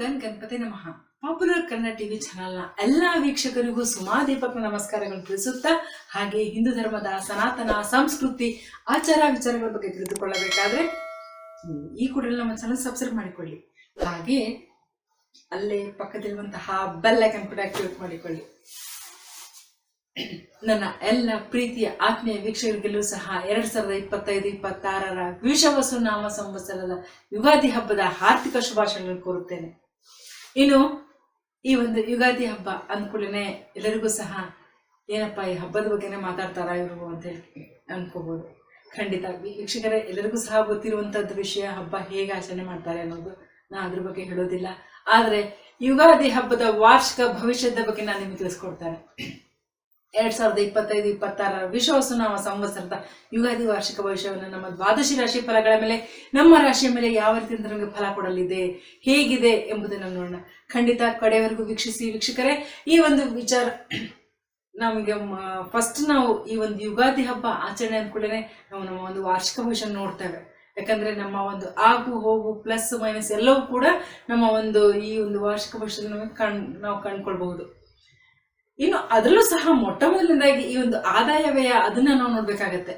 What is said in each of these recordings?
Gun Ganapati ನಮಃ. Popular Kannada TV ಚಾನಲ್ನ ಎಲ್ಲಾ ವೀಕ್ಷಕರಿಗೂ ಸುಮಾ ದೀಪಕ್ ನಮಸ್ಕಾರಗಳು ತಿಳಿಸುತ್ತಾ, ಹಾಗೆ ಹಿಂದೂ ಧರ್ಮದ ಸನಾತನ, ಸಂಸ್ಕೃತಿ, ಆಚಾರ ವಿಚಾರಗಳ ಬಗ್ಗೆ ತಿಳಿದುಕೊಳ್ಳಬೇಕಾದ್ರೆ ಈ ಕೂಡಲೇ ನಮ್ಮ ಚಾನಲ್ ಸಬ್ಸ್ಕ್ರೈಬ್ ಮಾಡಿಕೊಳ್ಳಿ. ಹಾಗೆ ಅಲ್ಲೇ ಪಕ್ಕದಲ್ಲಿರುವಂತಹ ಬೆಲ್ ಐಕನ್ ಕೂಡ ಆಕ್ಟಿವೇಟ್ ಮಾಡಿಕೊಳ್ಳಿ. ನನ್ನ ಎಲ್ಲ ಪ್ರೀತಿಯ ಆತ್ಮೀಯ ವೀಕ್ಷಕರಿಗೆಲ್ಲೂ ಸಹ ಎರಡ್ ಸಾವಿರದ ಇಪ್ಪತ್ತೈದು, ಇಪ್ಪತ್ತಾರರ ವಿಷವಸು ನಾಮ ಸಂವತ್ಸರದ ಯುಗಾದಿ ಹಬ್ಬದ ಆರ್ಥಿಕ ಶುಭಾಶಯಗಳನ್ನು ಕೋರುತ್ತೇನೆ. ಇನ್ನು ಈ ಒಂದು ಯುಗಾದಿ ಹಬ್ಬ ಅಂದ್ಕೂಡಲೇ ಎಲ್ಲರಿಗೂ ಸಹ ಏನಪ್ಪ ಈ ಹಬ್ಬದ ಬಗ್ಗೆನೇ ಮಾತಾಡ್ತಾರಾ ಇವರು ಅಂತ ಹೇಳಿ ಅನ್ಕೋಬಹುದು ಖಂಡಿತ. ವೀಕ್ಷಕರೇ, ಎಲ್ಲರಿಗೂ ಸಹ ಗೊತ್ತಿರುವಂಥದ್ದು ವಿಷಯ ಹಬ್ಬ ಹೇಗೆ ಆಚರಣೆ ಮಾಡ್ತಾರೆ ಅನ್ನೋದು ನಾನು ಅದ್ರ ಬಗ್ಗೆ ಹೇಳೋದಿಲ್ಲ. ಆದರೆ ಯುಗಾದಿ ಹಬ್ಬದ ವಾರ್ಷಿಕ ಭವಿಷ್ಯದ ಬಗ್ಗೆ ನಾನು ನಿಮಗೆ ತಿಳಿಸ್ಕೊಡ್ತೇನೆ. ಎರಡ್ ಸಾವಿರದ ಇಪ್ಪತ್ತೈದು, ಇಪ್ಪತ್ತಾರರ ವಿಶ್ವವಸು ನಾಮ ಸಂವತ್ಸರದ ಯುಗಾದಿ ವಾರ್ಷಿಕ ಭವಿಷ್ಯವನ್ನು ನಮ್ಮ ದ್ವಾದಶಿ ರಾಶಿ ಫಲಗಳ ಮೇಲೆ, ನಮ್ಮ ರಾಶಿಯ ಮೇಲೆ ಯಾವ ರೀತಿಯಿಂದ ನಮಗೆ ಫಲ ಕೊಡಲಿದೆ, ಹೇಗಿದೆ ಎಂಬುದನ್ನು ನೋಡೋಣ. ಖಂಡಿತ ಕಡೆಯವರೆಗೂ ವೀಕ್ಷಿಸಿ, ವೀಕ್ಷಕರೇ, ಈ ಒಂದು ವಿಚಾರ ನಮಗೆ ಫಸ್ಟ್ ನಾವು ಈ ಒಂದು ಯುಗಾದಿ ಹಬ್ಬ ಆಚರಣೆ ಅಂದ್ಕೂಡಲೇ ನಾವು ನಮ್ಮ ಒಂದು ವಾರ್ಷಿಕ ಭವಿಷ್ಯ ನೋಡ್ತೇವೆ. ಯಾಕಂದ್ರೆ ನಮ್ಮ ಒಂದು ಆಗು, ಹೋಗು ಪ್ಲಸ್ ಮೈನಸ್ ಎಲ್ಲವೂ ಕೂಡ ನಮ್ಮ ಒಂದು ಈ ಒಂದು ವಾರ್ಷಿಕ ಭವಿಷ್ಯದಲ್ಲಿ ನಮಗೆ ಕಣ್, ನಾವು ಕಂಡ್ಕೊಳ್ಬಹುದು. ಇನ್ನು ಅದರಲ್ಲೂ ಸಹ ಮೊಟ್ಟ ಮೊದಲನೇದಾಗಿ ಈ ಒಂದು ಆದಾಯ ವ್ಯಯ ಅದನ್ನ ನಾವು ನೋಡ್ಬೇಕಾಗತ್ತೆ.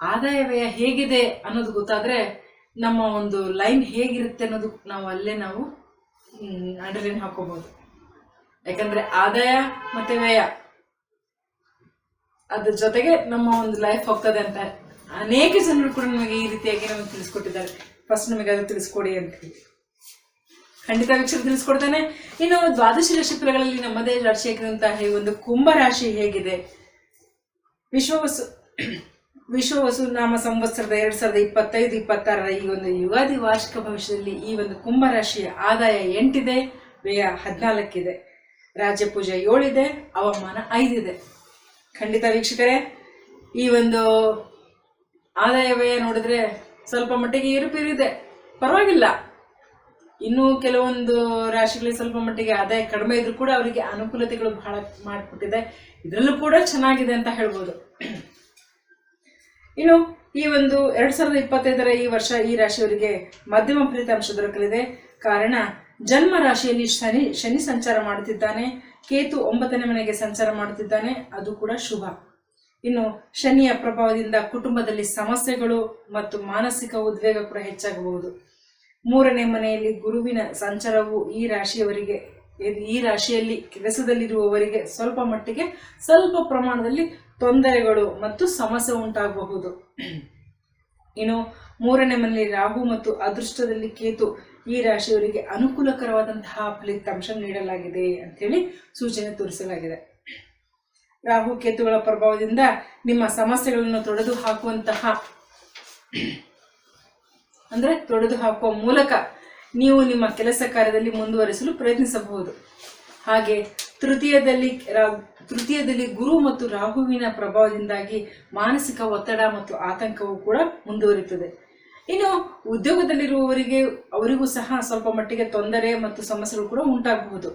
ಆದಾಯ ವ್ಯಯ ಹೇಗಿದೆ ಅನ್ನೋದು ಗೊತ್ತಾದ್ರೆ ನಮ್ಮ ಒಂದು ಲೈನ್ ಹೇಗಿರುತ್ತೆ ಅನ್ನೋದು ನಾವು ಅಲ್ಲೇ ನಾವು ಅಂಡರ್ಲೈನ್ ಹಾಕೋಬಹುದು ಯಾಕಂದ್ರೆ ಆದಾಯ ಮತ್ತೆ ವ್ಯಯ ಅದ್ರ ಜೊತೆಗೆ ನಮ್ಮ ಒಂದು ಲೈಫ್ ಹೋಗ್ತದೆ ಅಂತ ಅನೇಕ ಜನರು ಕೂಡ ನಮಗೆ ಈ ರೀತಿಯಾಗಿ ನಮಗೆ ತಿಳಿಸ್ಕೊಟ್ಟಿದ್ದಾರೆ. ಫಸ್ಟ್ ನಮಗೆ ಅದು ತಿಳಿಸ್ಕೊಡಿ ಅಂತ ಹೇಳಿ. ಖಂಡಿತ ವೀಕ್ಷಕರು ತಿಳಿಸ್ಕೊಡ್ತೇನೆ. ಇನ್ನು ದ್ವಾದಶಿ ನಕ್ಷತ್ರಗಳಲ್ಲಿ ನಮ್ಮದೇ ನಮ್ಮದೇ ರಾಶಿಯಾಗಿರುವಂತಹ ಈ ಒಂದು ಕುಂಭ ರಾಶಿ ಹೇಗಿದೆ? ವಿಶ್ವವಸು ವಿಶ್ವವಸು ನಾಮ ಸಂವತ್ಸರದ ಎರಡ್ ಸಾವಿರದ ಇಪ್ಪತ್ತೈದು, ಇಪ್ಪತ್ತಾರರ ಈ ಒಂದು ಯುಗಾದಿ ವಾರ್ಷಿಕ ಭವಿಷ್ಯದಲ್ಲಿ ಈ ಒಂದು ಕುಂಭ ರಾಶಿಯ ಆದಾಯ ಎಂಟಿದೆ, ವ್ಯಯ ಹದಿನಾಲ್ಕಿದೆ. ರಾಜ್ಯ ಪೂಜೆ ಏಳಿದೆ ಅವಮಾನ ಐದಿದೆ. ಖಂಡಿತ ವೀಕ್ಷಕರೇ, ಈ ಒಂದು ಆದಾಯ, ವ್ಯಯ ನೋಡಿದ್ರೆ ಸ್ವಲ್ಪ ಮಟ್ಟಿಗೆ ಏರುಪೇರಿದೆ ಪರವಾಗಿಲ್ಲ. ಇನ್ನು ಕೆಲವೊಂದು ರಾಶಿಗಳಿಗೆ ಸ್ವಲ್ಪ ಮಟ್ಟಿಗೆ ಆದಾಯ ಕಡಿಮೆ ಇದ್ರೂ ಕೂಡ ಅವರಿಗೆ ಅನುಕೂಲತೆಗಳು ಬಹಳ ಮಾಡಿಕೊಟ್ಟಿದೆ. ಇದರಲ್ಲೂ ಕೂಡ ಚೆನ್ನಾಗಿದೆ ಅಂತ ಹೇಳ್ಬೋದು. ಇನ್ನು ಈ ಒಂದು ಎರಡ್ ಸಾವಿರದ ಇಪ್ಪತ್ತೈದರ ಈ ವರ್ಷ ಈ ರಾಶಿಯವರಿಗೆ ಮಧ್ಯಮ ಫಲಿತಾಂಶ ದೊರಕಲಿದೆ. ಕಾರಣ, ಜನ್ಮ ರಾಶಿಯಲ್ಲಿ ಶನಿ ಶನಿ ಸಂಚಾರ ಮಾಡುತ್ತಿದ್ದಾನೆ. ಕೇತು ಒಂಬತ್ತನೇ ಮನೆಗೆ ಸಂಚಾರ ಮಾಡುತ್ತಿದ್ದಾನೆ. ಅದು ಕೂಡ ಶುಭ. ಇನ್ನು ಶನಿಯ ಪ್ರಭಾವದಿಂದ ಕುಟುಂಬದಲ್ಲಿ ಸಮಸ್ಯೆಗಳು ಮತ್ತು ಮಾನಸಿಕ ಉದ್ವೇಗ ಕೂಡ ಹೆಚ್ಚಾಗಬಹುದು. ಮೂರನೇ ಮನೆಯಲ್ಲಿ ಗುರುವಿನ ಸಂಚಾರವು ಈ ರಾಶಿಯವರಿಗೆ, ಈ ರಾಶಿಯಲ್ಲಿ ಕೆಲಸದಲ್ಲಿರುವವರಿಗೆ ಸ್ವಲ್ಪ ಮಟ್ಟಿಗೆ ಸ್ವಲ್ಪ ಪ್ರಮಾಣದಲ್ಲಿ ತೊಂದರೆಗಳು ಮತ್ತು ಸಮಸ್ಯೆ ಉಂಟಾಗಬಹುದು. ಇನ್ನು ಮೂರನೇ ಮನೆಯಲ್ಲಿ ರಾಹು ಮತ್ತು ಅದೃಷ್ಟದಲ್ಲಿ ಕೇತು ಈ ರಾಶಿಯವರಿಗೆ ಅನುಕೂಲಕರವಾದಂತಹ ಫಲಿತಾಂಶ ನೀಡಲಾಗಿದೆ ಅಂತೇಳಿ ಸೂಚನೆ ತೋರಿಸಲಾಗಿದೆ. ರಾಹು ಕೇತುಗಳ ಪ್ರಭಾವದಿಂದ ನಿಮ್ಮ ಸಮಸ್ಯೆಗಳನ್ನು ತೊಡೆದು ಹಾಕುವಂತಹ ಅಂದ್ರೆ ತೊಡೆದು ಹಾಕುವ ಮೂಲಕ ನೀವು ನಿಮ್ಮ ಕೆಲಸ ಕಾರ್ಯದಲ್ಲಿ ಮುಂದುವರಿಸಲು ಪ್ರಯತ್ನಿಸಬಹುದು. ಹಾಗೆ ತೃತೀಯದಲ್ಲಿ ತೃತೀಯದಲ್ಲಿ ಗುರು ಮತ್ತು ರಾಹುವಿನ ಪ್ರಭಾವದಿಂದಾಗಿ ಮಾನಸಿಕ ಒತ್ತಡ ಮತ್ತು ಆತಂಕವು ಕೂಡ ಮುಂದುವರಿಯುತ್ತದೆ. ಇನ್ನು ಉದ್ಯೋಗದಲ್ಲಿರುವವರಿಗೆ, ಅವರಿಗೂ ಸಹ ಸ್ವಲ್ಪ ಮಟ್ಟಿಗೆ ತೊಂದರೆ ಮತ್ತು ಸಮಸ್ಯೆಗಳು ಕೂಡ ಉಂಟಾಗಬಹುದು.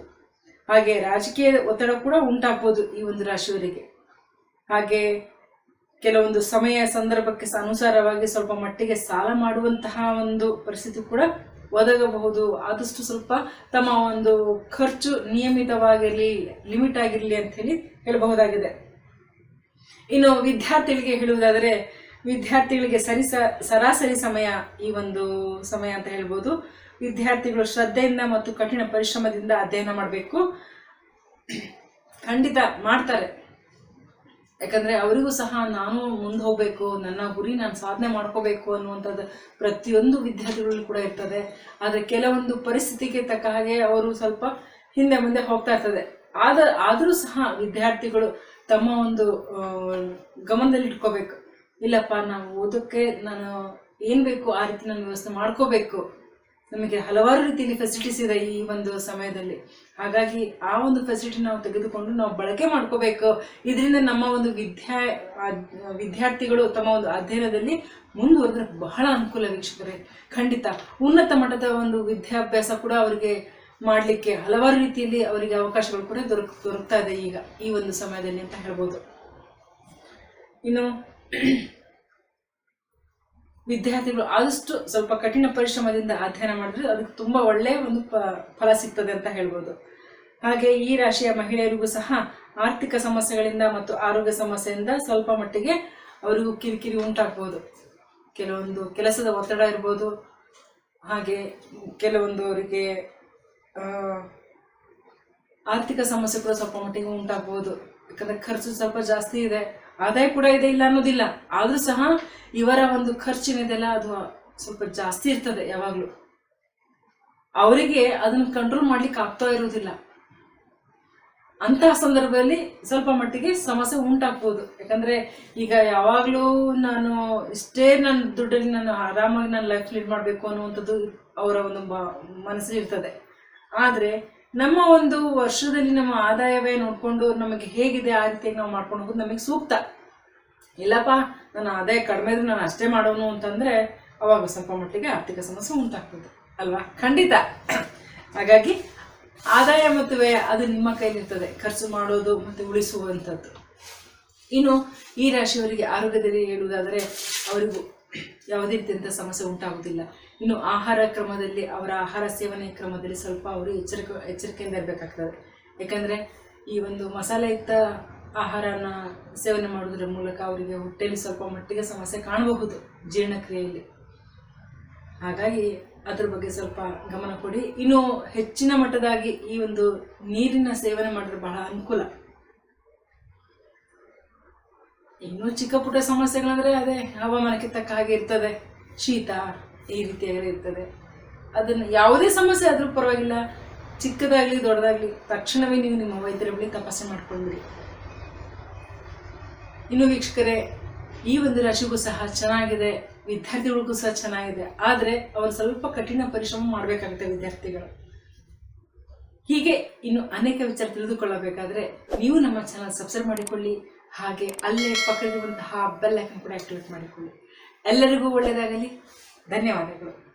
ಹಾಗೆ ರಾಜಕೀಯ ಒತ್ತಡ ಕೂಡ ಉಂಟಾಗಬಹುದು ಈ ಒಂದು ರಾಶಿಯವರಿಗೆ. ಹಾಗೆ ಕೆಲವೊಂದು ಸಮಯ ಸಂದರ್ಭಕ್ಕೆ ಅನುಸಾರವಾಗಿ ಸ್ವಲ್ಪ ಮಟ್ಟಿಗೆ ಸಾಲ ಮಾಡುವಂತಹ ಒಂದು ಪರಿಸ್ಥಿತಿ ಕೂಡ ಒದಗಬಹುದು. ಆದಷ್ಟು ಸ್ವಲ್ಪ ತಮ್ಮ ಒಂದು ಖರ್ಚು ನಿಯಮಿತವಾಗಿರಲಿ, ಲಿಮಿಟ್ ಆಗಿರಲಿ ಅಂತ ಹೇಳಿ ಹೇಳಬಹುದಾಗಿದೆ. ಇನ್ನು ವಿದ್ಯಾರ್ಥಿಗಳಿಗೆ ಹೇಳುವುದಾದರೆ, ವಿದ್ಯಾರ್ಥಿಗಳಿಗೆ ಸರಿ ಸರಾಸರಿ ಸಮಯ ಈ ಒಂದು ಸಮಯ ಅಂತ ಹೇಳ್ಬೋದು. ವಿದ್ಯಾರ್ಥಿಗಳು ಶ್ರದ್ಧೆಯಿಂದ ಮತ್ತು ಕಠಿಣ ಪರಿಶ್ರಮದಿಂದ ಅಧ್ಯಯನ ಮಾಡಬೇಕು. ಖಂಡಿತ ಮಾಡ್ತಾರೆ. ಯಾಕಂದ್ರೆ ಅವರಿಗೂ ಸಹ ನಾನು ಮುಂದೆ ಹೋಗ್ಬೇಕು, ನನ್ನ ಗುರಿ ನಾನು ಸಾಧನೆ ಮಾಡ್ಕೋಬೇಕು ಅನ್ನುವಂಥದ್ದು ಪ್ರತಿಯೊಂದು ವಿದ್ಯಾರ್ಥಿಗಳಲ್ಲಿ ಕೂಡ ಇರ್ತದೆ. ಆದರೆ ಕೆಲವೊಂದು ಪರಿಸ್ಥಿತಿಗೆ ತಕ್ಕ ಹಾಗೆ ಅವರು ಸ್ವಲ್ಪ ಹಿಂದೆ ಮುಂದೆ ಹೋಗ್ತಾ ಇರ್ತದೆ. ಆದ, ಆದರೂ ಸಹ ವಿದ್ಯಾರ್ಥಿಗಳು ತಮ್ಮ ಒಂದು ಗಮನದಲ್ಲಿ ಇಟ್ಕೋಬೇಕು. ಇಲ್ಲಪ್ಪ, ನಾವು ಓದೋಕ್ಕೆ ನಾನು ಏನು ಬೇಕು ಆ ರೀತಿ ನಾನು ವ್ಯವಸ್ಥೆ ಮಾಡ್ಕೋಬೇಕು. ನಮಗೆ ಹಲವಾರು ರೀತಿಯಲ್ಲಿ ಫೆಸಿಲಿಟೀಸ್ ಇದೆ ಈ ಒಂದು ಸಮಯದಲ್ಲಿ. ಹಾಗಾಗಿ ಆ ಒಂದು ಫೆಸಿಲಿಟಿ ನಾವು ತೆಗೆದುಕೊಂಡು ನಾವು ಬಳಕೆ ಮಾಡ್ಕೋಬೇಕು. ಇದರಿಂದ ನಮ್ಮ ಒಂದು ವಿದ್ಯಾ, ವಿದ್ಯಾರ್ಥಿಗಳು ತಮ್ಮ ಒಂದು ಅಧ್ಯಯನದಲ್ಲಿ ಮುಂದುವರೆದ್ರೆ ಬಹಳ ಅನುಕೂಲ ವೀಕ್ಷಕರೇ. ಖಂಡಿತ ಉನ್ನತ ಮಟ್ಟದ ಒಂದು ವಿದ್ಯಾಭ್ಯಾಸ ಕೂಡ ಅವರಿಗೆ ಮಾಡಲಿಕ್ಕೆ ಹಲವಾರು ರೀತಿಯಲ್ಲಿ ಅವರಿಗೆ ಅವಕಾಶಗಳು ಕೂಡ ದೊರಕ್, ದೊರಕ್ತಾ ಇದೆ ಈಗ ಈ ಒಂದು ಸಮಯದಲ್ಲಿ ಅಂತ ಹೇಳ್ಬೋದು. ಇನ್ನು ವಿದ್ಯಾರ್ಥಿಗಳು ಆದಷ್ಟು ಸ್ವಲ್ಪ ಕಠಿಣ ಪರಿಶ್ರಮದಿಂದ ಅಧ್ಯಯನ ಮಾಡಿದ್ರೆ ಅದಕ್ಕೆ ತುಂಬ ಒಳ್ಳೆಯ ಒಂದು ಫಲ ಸಿಗ್ತದೆ ಅಂತ ಹೇಳ್ಬೋದು. ಹಾಗೆ ಈ ರಾಶಿಯ ಮಹಿಳೆಯರಿಗೂ ಸಹ ಆರ್ಥಿಕ ಸಮಸ್ಯೆಗಳಿಂದ ಮತ್ತು ಆರೋಗ್ಯ ಸಮಸ್ಯೆಯಿಂದ ಸ್ವಲ್ಪ ಮಟ್ಟಿಗೆ ಅವರಿಗೂ ಕಿರಿಕಿರಿ ಉಂಟಾಗ್ಬೋದು. ಕೆಲವೊಂದು ಕೆಲಸದ ಒತ್ತಡ ಇರ್ಬೋದು. ಹಾಗೆ ಕೆಲವೊಂದು ಅವರಿಗೆ ಆರ್ಥಿಕ ಸಮಸ್ಯೆ ಕೂಡ ಸ್ವಲ್ಪ ಮಟ್ಟಿಗೆ ಉಂಟಾಗ್ಬೋದು. ಯಾಕಂದರೆ ಖರ್ಚು ಸ್ವಲ್ಪ ಜಾಸ್ತಿ ಇದೆ. ಆದಾಯ ಕೂಡ ಇದೆ ಇಲ್ಲ ಅನ್ನೋದಿಲ್ಲ. ಆದರೂ ಸಹ ಇವರ ಒಂದು ಖರ್ಚಿನಿದೆಲ್ಲ ಅದು ಸ್ವಲ್ಪ ಜಾಸ್ತಿ ಇರ್ತದೆ ಯಾವಾಗಲೂ. ಅವರಿಗೆ ಅದನ್ನ ಕಂಟ್ರೋಲ್ ಮಾಡ್ಲಿಕ್ಕೆ ಆಗ್ತಾ ಇರುವುದಿಲ್ಲ. ಅಂತಹ ಸಂದರ್ಭದಲ್ಲಿ ಸ್ವಲ್ಪ ಮಟ್ಟಿಗೆ ಸಮಸ್ಯೆ ಉಂಟಾಗ್ಬೋದು. ಯಾಕಂದ್ರೆ ಈಗ ಯಾವಾಗಲೂ ನಾನು ಇಷ್ಟೇ ನನ್ನ ದುಡ್ಡಲ್ಲಿ ನಾನು ಆರಾಮಾಗಿ ನನ್ನ ಲೈಫ್ ಲೀಡ್ ಮಾಡಬೇಕು ಅನ್ನುವಂಥದ್ದು ಅವರ ಒಂದು ಮನಸ್ಸಲ್ಲಿ ಇರ್ತದೆ. ಆದರೆ ನಮ್ಮ ಒಂದು ವರ್ಷದಲ್ಲಿ ನಮ್ಮ ಆದಾಯವೇ ನೋಡಿಕೊಂಡು ನಮಗೆ ಹೇಗಿದೆ ಆ ರೀತಿಯಾಗಿ ನಾವು ಮಾಡ್ಕೊಂಡು ಹೋಗೋದು ನಮಗೆ ಸೂಕ್ತ. ಇಲ್ಲಪ್ಪ, ನನ್ನ ಆದಾಯ ಕಡಿಮೆ ಇದ್ರೆ ನಾನು ಅಷ್ಟೇ ಮಾಡೋನು ಅಂತಂದ್ರೆ ಅವಾಗ ಸ್ವಲ್ಪ ಮಟ್ಟಿಗೆ ಆರ್ಥಿಕ ಸಮಸ್ಯೆ ಉಂಟಾಗ್ತದೆ, ಅಲ್ವಾ? ಖಂಡಿತ. ಹಾಗಾಗಿ ಆದಾಯ ಮತ್ತು ವ್ಯಯ ಅದು ನಿಮ್ಮ ಕೈಲಿರ್ತದೆ, ಖರ್ಚು ಮಾಡೋದು ಮತ್ತು ಉಳಿಸುವಂಥದ್ದು. ಇನ್ನು ಈ ರಾಶಿಯವರಿಗೆ ಆರೋಗ್ಯದಲ್ಲಿ ಹೇಳುವುದಾದರೆ ಅವರಿಗೂ ಯಾವುದೇ ರೀತಿಯಂಥ ಸಮಸ್ಯೆ ಉಂಟಾಗುವುದಿಲ್ಲ. ಇನ್ನು ಆಹಾರ ಕ್ರಮದಲ್ಲಿ, ಅವರ ಆಹಾರ ಸೇವನೆ ಕ್ರಮದಲ್ಲಿ ಸ್ವಲ್ಪ ಅವರು ಎಚ್ಚರಿಕೆ, ಎಚ್ಚರಿಕೆಯಿಂದ ಇರಬೇಕಾಗ್ತದೆ. ಯಾಕಂದರೆ ಈ ಒಂದು ಮಸಾಲೆಯುಕ್ತ ಆಹಾರನ ಸೇವನೆ ಮಾಡೋದ್ರ ಮೂಲಕ ಅವರಿಗೆ ಹೊಟ್ಟೆಯಲ್ಲಿ ಸ್ವಲ್ಪ ಮಟ್ಟಿಗೆ ಸಮಸ್ಯೆ ಕಾಣಬಹುದು ಜೀರ್ಣಕ್ರಿಯೆಯಲ್ಲಿ. ಹಾಗಾಗಿ ಅದ್ರ ಬಗ್ಗೆ ಸ್ವಲ್ಪ ಗಮನ ಕೊಡಿ. ಇನ್ನು ಹೆಚ್ಚಿನ ಮಟ್ಟದಾಗಿ ಈ ಒಂದು ನೀರಿನ ಸೇವನೆ ಮಾಡಿದ್ರೆ ಬಹಳ ಅನುಕೂಲ. ಇನ್ನು ಚಿಕ್ಕ ಪುಟ್ಟ ಸಮಸ್ಯೆಗಳಂದ್ರೆ ಅದೇ ಹವಾಮಾನಕ್ಕೆ ತಕ್ಕ ಹಾಗೆ ಇರ್ತದೆ. ಶೀತ ಈ ರೀತಿಯಾಗಿ ಇರ್ತದೆ. ಅದನ್ನು ಯಾವುದೇ ಸಮಸ್ಯೆ ಆದ್ರೂ ಪರವಾಗಿಲ್ಲ. ಚಿಕ್ಕದಾಗ್ಲಿ, ದೊಡ್ಡದಾಗ್ಲಿ, ತಕ್ಷಣವೇ ನೀವು ನಿಮ್ಮ ವೈದ್ಯರ ಬಳಿ ತಪಾಸಣೆ ಮಾಡ್ಕೊಂಡ್ಬಿಡಿ. ಇನ್ನು ವೀಕ್ಷಕರೇ, ಈ ಒಂದು ರಾಶಿಗೂ ಸಹ ಚೆನ್ನಾಗಿದೆ. ವಿದ್ಯಾರ್ಥಿಗಳಿಗೂ ಸಹ ಚೆನ್ನಾಗಿದೆ. ಆದರೆ ಅವರು ಸ್ವಲ್ಪ ಕಠಿಣ ಪರಿಶ್ರಮ ಮಾಡಬೇಕಾಗುತ್ತೆ ವಿದ್ಯಾರ್ಥಿಗಳು. ಹೀಗೆ ಇನ್ನು ಅನೇಕ ವಿಚಾರ ತಿಳಿದುಕೊಳ್ಳಬೇಕಾದ್ರೆ ನೀವು ನಮ್ಮ ಚಾನಲ್ ಸಬ್ಸ್ಕ್ರೈಬ್ ಮಾಡಿಕೊಳ್ಳಿ. ಹಾಗೆ ಅಲ್ಲೇ ಪಕ್ಕದಲ್ಲಿರುವಂತಹ ಬೆಲ್ ಐಕನ್ ಕೂಡ ಆಕ್ಟಿವೇಟ್ ಮಾಡಿಕೊಳ್ಳಿ. ಎಲ್ಲರಿಗೂ ಒಳ್ಳೆಯದಾಗಲಿ. ಧನ್ಯವಾದಗಳು